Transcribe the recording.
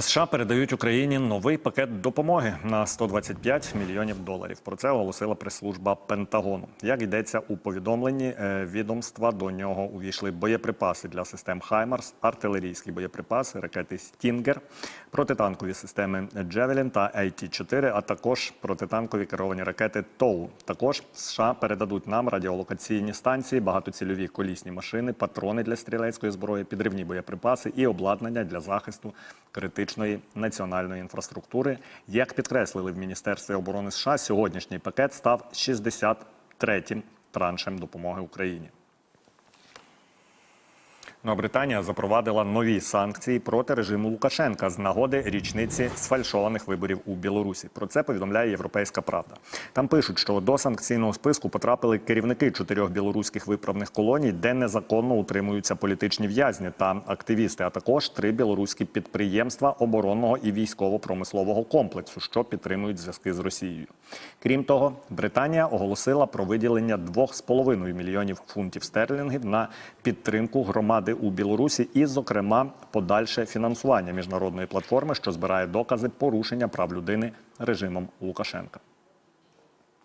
США передають Україні новий пакет допомоги на 125 мільйонів доларів. Про це оголосила прес-служба Пентагону. Як йдеться у повідомленні е, відомства, до нього увійшли боєприпаси для систем Хаймарс, артилерійські боєприпаси, ракети Стінгер, протитанкові системи Джевелін та AT-4, а також протитанкові керовані ракети ТОУ. Також США передадуть нам радіолокаційні станції, багатоцільові колісні машини, патрони для стрілецької зброї, підривні боєприпаси і обладнання для захисту критичної національної інфраструктури. Як підкреслили в Міністерстві оборони США, сьогоднішній пакет став 63-м траншем допомоги Україні. Британія запровадила нові санкції проти режиму Лукашенка з нагоди річниці сфальшованих виборів у Білорусі. Про це повідомляє Європейська Правда. Там пишуть, що до санкційного списку потрапили керівники чотирьох білоруських виправних колоній, де незаконно утримуються політичні в'язні та активісти, а також три білоруські підприємства оборонного і військово-промислового комплексу, що підтримують зв'язки з Росією. Крім того, Британія оголосила про виділення 2,5 мільйонів фунтів стерлінгів на підтримку громади у Білорусі і, зокрема, подальше фінансування міжнародної платформи, що збирає докази порушення прав людини режимом Лукашенка.